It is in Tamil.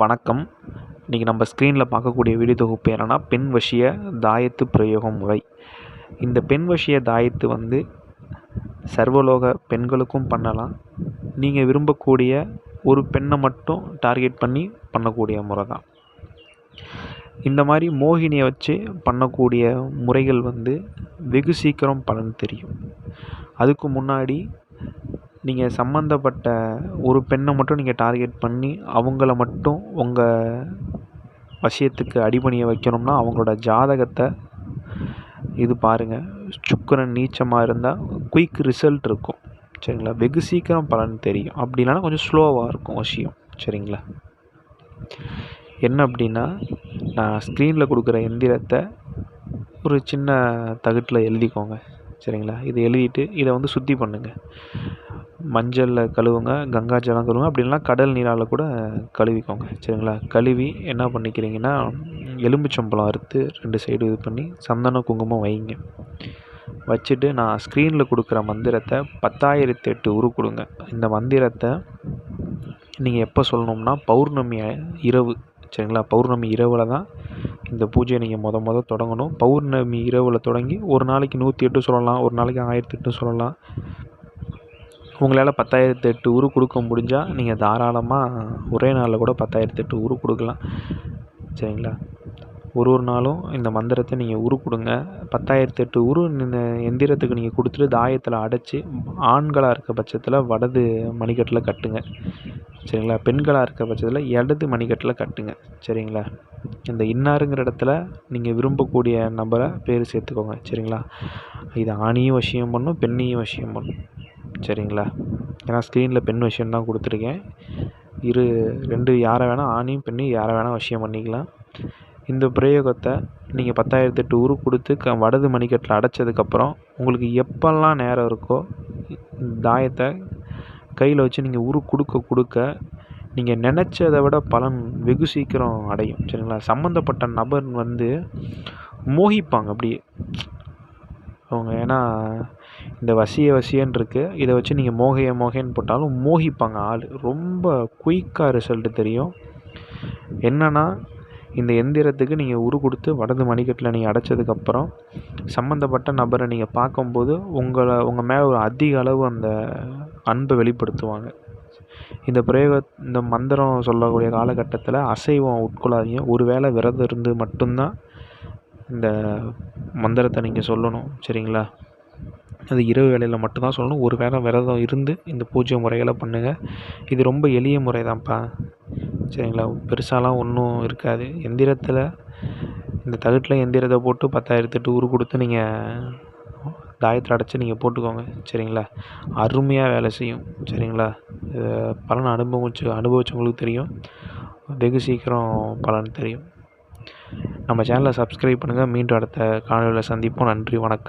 வணக்கம். இன்றைக்கி நம்ம ஸ்க்ரீனில் பார்க்கக்கூடிய வீடியோ தொகுப்பு என்னென்னா பெண் வசிய தாயத்து பிரயோக முறை. இந்த பெண் வசிய தாயத்து வந்து சர்வலோக பெண்களுக்கும் பண்ணலாம். நீங்கள் விரும்பக்கூடிய ஒரு பெண்ணை மட்டும் டார்கெட் பண்ணி பண்ணக்கூடிய முறை தான். இந்த மாதிரி மோகினியை வச்சு பண்ணக்கூடிய முறைகள் வந்து வெகு சீக்கிரம் பலன் தெரியும். அதுக்கு முன்னாடி நீங்கள் சம்மந்தப்பட்ட ஒரு பெண்ணை மட்டும் நீங்கள் டார்கெட் பண்ணி அவங்கள மட்டும் உங்கள் வசியத்துக்கு அடிபணிய வைக்கணும்னா அவங்களோட ஜாதகத்தை இது பாருங்கள் சுக்கிரன் நீச்சமாக இருந்தால் குயிக் ரிசல்ட் இருக்கும். சரிங்களா? வெகு சீக்கிரம் பலன் தெரியும். அப்படி இல்லைன்னா கொஞ்சம் ஸ்லோவாக இருக்கும் விஷயம். சரிங்களா? என்ன அப்படின்னா நான் ஸ்க்ரீனில் கொடுக்குற எந்திரத்தை ஒரு சின்ன தகட்டில் எழுதிக்கோங்க. சரிங்களா? இதை எழுதிட்டு இதை வந்து சுத்தி பண்ணுங்கள் மஞ்சளில் கழுவுங்க கங்கா ஜலம் கழுவுங்க அப்படி இல்லைனா கடல் நீரால் கூட கழுவிக்கோங்க சரிங்களா? கழுவி என்ன பண்ணிக்கிறீங்கன்னா எலுமிச்சம்பழம் அறுத்து ரெண்டு சைடு இது பண்ணி சந்தனம் குங்குமம் வைங்க. வச்சுட்டு நான் ஸ்க்ரீனில் கொடுக்குற மந்திரத்தை பத்தாயிரத்தி எட்டு உரு கொடுங்க. இந்த மந்திரத்தை நீங்கள் எப்போ சொல்லணும்னா பௌர்ணமி இரவு சரிங்களா? பௌர்ணமி இரவில் தான் இந்த பூஜையை நீங்கள் மொத மொதல் தொடங்கணும். பௌர்ணமி இரவில் தொடங்கி ஒரு நாளைக்கு நூற்றி எட்டு சொல்லலாம் ஒரு நாளைக்கு ஆயிரத்தி எட்டு சொல்லலாம். உங்களால் பத்தாயிரத்து எட்டு உரு கொடுக்க முடிஞ்சால் நீங்கள் தாராளமாக ஒரே நாளில் கூட பத்தாயிரத்து எட்டு உரு கொடுக்கலாம். சரிங்களா? ஒரு ஒரு நாளும் இந்த மந்திரத்தை நீங்கள் உரு கொடுங்க. பத்தாயிரத்து எட்டு உரு இந்த எந்திரத்துக்கு நீங்கள் கொடுத்துட்டு தாயத்தில் அடைச்சி ஆண்களாக இருக்க பட்சத்தில் வடது மணிக்கட்டில் கட்டுங்க. சரிங்களா? பெண்களாக இருக்க பட்சத்தில் இடது மணிக்கட்டில் கட்டுங்க. சரிங்களா? இந்த இன்னாருங்கிற இடத்துல நீங்கள் விரும்பக்கூடிய நபரை பேர் சேர்த்துக்கோங்க. சரிங்களா? இது ஆணையும் விஷயம் பண்ணும் பெண்ணையும் விஷயம் பண்ணும். சரிங்களா? ஏன்னா ஸ்க்ரீனில் பெண் வசியம் தான் கொடுத்துருக்கேன். இரு ரெண்டு யாரை வேணால் ஆணையும் பெண்ணையும் யாரை வேணால் வசியம் பண்ணிக்கலாம். இந்த பிரயோகத்தை நீங்கள் பத்தாயிரத்தி எட்டு உரு கொடுத்து க வடது மணிக்கட்டில் அடைச்சதுக்கப்புறம் உங்களுக்கு எப்போல்லாம் நேரம் இருக்கோ தாயத்தை கையில் வச்சு நீங்கள் உரு கொடுக்க கொடுக்க நீங்கள் நினச்சதை விட பலன் வெகு சீக்கிரம் அடையும். சரிங்களா? சம்மந்தப்பட்ட நபர் வந்து மோகிப்பாங்க அப்படியே. அவங்க ஏன்னா இந்த வசிய வசியன்னு இருக்குது இதை வச்சு நீங்கள் மோகைய மோகைன்னு போட்டாலும் மோகிப்பாங்க ஆள். ரொம்ப குயிக்காக ரிசல்ட்டு தெரியும். என்னென்னா இந்த எந்திரத்துக்கு நீங்கள் உரு கொடுத்து வடது மணிக்கட்டில் நீங்கள் அடைச்சதுக்கப்புறம் சம்மந்தப்பட்ட நபரை நீங்கள் பார்க்கும்போது உங்களை உங்கள் மேலே ஒரு அதிக அளவு அந்த அன்பை வெளிப்படுத்துவாங்க. இந்த பிரயோக இந்த மந்திரம் சொல்லக்கூடிய காலகட்டத்தில் அசைவம் உட்கொள்ளாதீங்க. ஒரு வேளை விரதம் இருந்து மட்டும்தான் இந்த மந்திரத்தை நீங்கள் சொல்லணும். சரிங்களா? அது இரவு வேளையில் மட்டும்தான் சொல்லணும். ஒரு வேளை விரதம் இருந்து இந்த பூஜை முறைகளை பண்ணுங்கள் இது ரொம்ப எளிய முறை தான்ப்பா சரிங்களா? பெருசாலாம் ஒன்றும் இருக்காது. எந்திரத்தில் இந்த தகட்டில் எந்திரத்தை போட்டு பத்தாயிரத்து எட்டு உரு கொடுத்து நீங்கள் தாயத்தில் அடைச்சி நீங்கள் போட்டுக்கோங்க. சரிங்களா? அருமையாக வேலை செய்யும். சரிங்களா? பலன் அனுபவிச்சு அனுபவிச்சவங்களுக்கு தெரியும். வெகு சீக்கிரம் பலன் தெரியும். நம்ம சேனலை சப்ஸ்கிரைப் பண்ணுங்கள் மீண்டும் அடுத்த காணொலியில் சந்திப்போம். நன்றி. வணக்கம்.